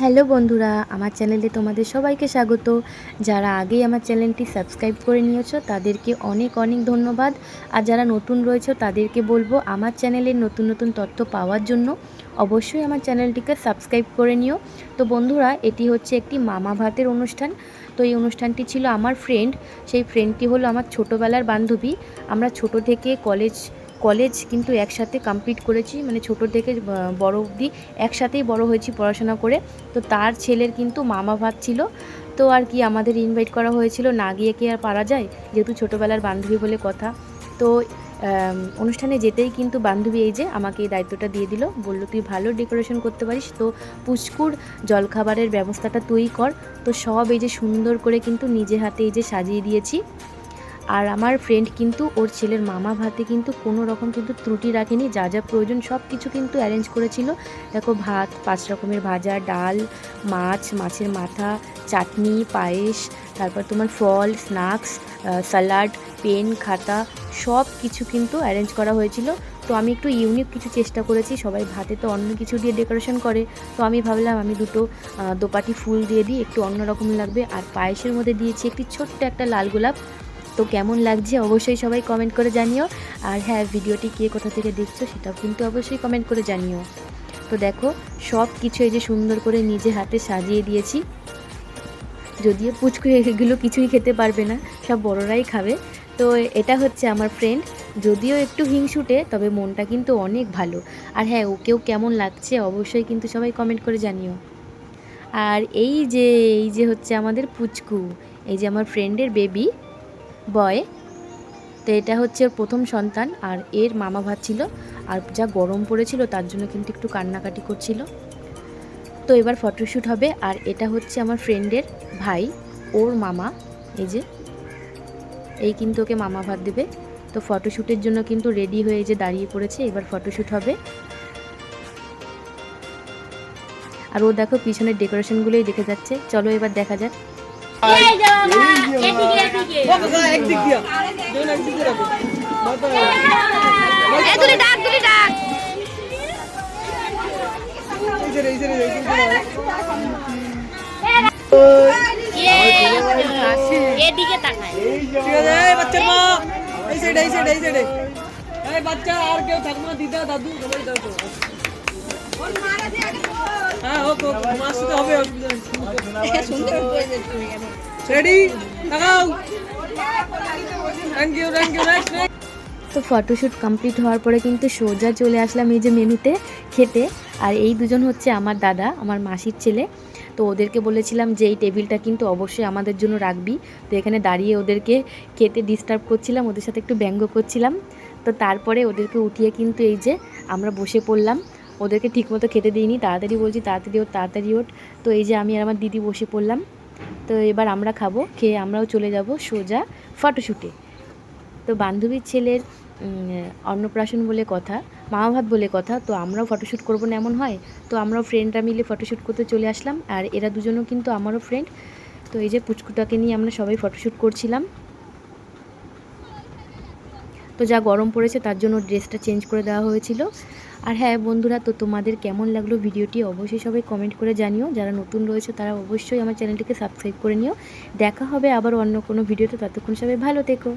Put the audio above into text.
Hello বন্ধুরা, আমার চ্যানেলে তোমাদের সবাইকে স্বাগত। যারা আগেই আমার চ্যানেলটি সাবস্ক্রাইব করে নিয়েছো, তাদেরকে অনেক অনেক ধন্যবাদ। আর যারা নতুন রয়েছে, তাদেরকে বলব, আমার চ্যানেলের নতুন নতুন তথ্য পাওয়ার জন্য অবশ্যই আমার চ্যানেলটিকে সাবস্ক্রাইব করে নিও। তো বন্ধুরা, এটি হচ্ছে একটি মামা ভাতের অনুষ্ঠান। তো এই অনুষ্ঠানটি ছিল আমার ফ্রেন্ড সেই ফ্রেন্ডটি হলো আমার ছোটোবেলার বান্ধবী। আমরা ছোট থেকে কলেজ কলেজ কিন্তু একসাথে কমপ্লিট করেছি মানে ছোট থেকে বড় অবধি একসাথেই বড় হয়েছি পড়াশোনা করে। তো তার ছেলের কিন্তু মামা ভাত ছিল। তো আর কি আমাদের ইনভাইট করা হয়েছিল, না গিয়ে কি আর পারা যায়? যেহেতু ছোটোবেলার বান্ধবী বলে কথা। তো অনুষ্ঠানে যেতেই কিন্তু বান্ধবী এই যে আমাকে এই দায়িত্বটা দিয়ে দিল, বলল, তুই ভালো ডেকোরেশন করতে পারিস, তো পুচকুর জলখাবারের ব্যবস্থাটা তুই কর। তো সব এই যে সুন্দর করে কিন্তু নিজে হাতে এই যে সাজিয়ে দিয়েছি। আর আমার ফ্রেন্ড কিন্তু ওর ছেলের মামা ভাতে কিন্তু কোনো রকম কিন্তু ত্রুটি রাখেনি, যা যা প্রয়োজন সব কিছু কিন্তু অ্যারেঞ্জ করেছিল। দেখো ভাত, পাঁচ রকমের ভাজা, ডাল, মাছ, মাছের মাথা, চাটনি, পায়েস, তারপর তোমার ফল স্ন্যাক্স স্যালাড পেন খাতা, সব কিছু কিন্তু অ্যারেঞ্জ করা হয়েছিল। তো আমি একটু ইউনিক কিছু চেষ্টা করেছি, সবাই ভাতে তো অন্য কিছু দিয়ে ডেকোরেশন করে। তো আমি ভাবলাম আমি দুটো দোপাটি ফুল দিয়ে দিই, একটু অন্যরকম লাগবে। আর পায়েসের মধ্যে দিয়েছি একটি ছোট্ট একটা লাল গোলাপ তো কেমন লাগছে অবশ্যই সবাই কমেন্ট করে জানিও। আর হ্যাঁ ভিডিওটি কে কোথা থেকে দেখছ সেটাও কিন্তু অবশ্যই কমেন্ট করে জানিও। তো দেখো সব কিছু এই যে সুন্দর করে নিজে হাতে সাজিয়ে দিয়েছি। যদিও পুচকু এগুলো কিছুই খেতে পারবে না, সব বড়রাই খাবে। তো এটা হচ্ছে আমার ফ্রেন্ড যদিও একটু হিংসুটে, তবে মনটা কিন্তু অনেক ভালো। আর হ্যাঁ ওকেও কেমন লাগছে অবশ্যই কিন্তু সবাই কমেন্ট করে জানিও। আর এই যে এই যে হচ্ছে আমাদের পুচকু, এই যে আমার ফ্রেন্ডের বেবি বয়। তো এটা হচ্ছে ওর প্রথম সন্তান আর এর মামা ভাত ছিল। আর যা গরম পড়েছিল তার জন্য কিন্তু একটু কান্নাকাটি করছিল। তো এবার ফটোশ্যুট হবে আর এটা হচ্ছে আমার ফ্রেন্ডের ভাই, ওর মামা। এই যে, এই কিন্তু ওকে মামা ভাত দেবে। তো ফটোশ্যুটের জন্য কিন্তু রেডি হয়ে যে দাঁড়িয়ে পড়েছে, এবার ফটোশ্যুট হবে। আর ও দেখো পিছনের ডেকোরেশনগুলোই দেখে যাচ্ছে। চলো এবার দেখা যাক। একদিক দিয়া দুজন একদিক দিয়ে রাখো এই যে রে, এই যে রে, এই যে রে। এদিকে তাকায় ঠিক আছে এই বাচ্চার মা এই সাইড এই সাইড এই সাইডে এই বাচ্চা আর কেউ ঠাকুমা দিদা দাদু সবাই দাও তো হ্যাঁ তো ফটোশ্যুট কমপ্লিট হওয়ার পরে কিন্তু সোজা চলে আসলাম এই যে মেনুতে, খেতে। আর এই দুজন হচ্ছে আমার দাদা, আমার মাসির ছেলে। তো ওদেরকে বলেছিলাম যে এই টেবিলটা কিন্তু অবশ্যই আমাদের জন্য রাখবি। তো এখানে দাঁড়িয়ে ওদেরকে খেতে ডিস্টার্ব করছিলাম, ওদের সাথে একটু ব্যঙ্গ করছিলাম। তো তারপরে ওদেরকে উঠিয়ে কিন্তু এই যে আমরা বসে পড়লাম। ওদেরকে ঠিকমতো খেতে দিইনি। তাড়াতাড়ি বলছি, তাড়াতাড়ি ওঠ তাড়াতাড়ি ওঠ। তো এই যে আমি আর আমার দিদি বসে পড়লাম। তো এবার আমরা খাব, খেয়ে আমরাও চলে যাব সোজা ফটোশ্যুটে তো বান্ধবীর ছেলের অন্নপ্রাশন বলে কথা মামা ভাত বলে কথা, তো আমরাও ফটোশ্যুট করব না এমন হয়? তো আমরাও ফ্রেন্ডরা মিলে ফটোশ্যুট করতে চলে আসলাম, আর এরা দুজনও কিন্তু আমারও ফ্রেন্ড। তো এই যে পুচকুটাকে নিয়ে আমরা সবাই ফটোশ্যুট করছিলাম। তো যা গরম পড়েছে তার জন্য ড্রেসটা চেঞ্জ করে দেওয়া হয়েছিল। আর হ্যাঁ বন্ধুরা, তো তোমাদের কেমন লাগল ভিডিওটি অবশ্যই সবাই কমেন্ট করে জানিও। যারা নতুন রয়েছে তারা অবশ্যই আমার চ্যানেলটিকে সাবস্ক্রাইব করে নিও। দেখা হবে আবার অন্য কোনো ভিডিওতে। ততক্ষণ সবাই ভালো থেকো।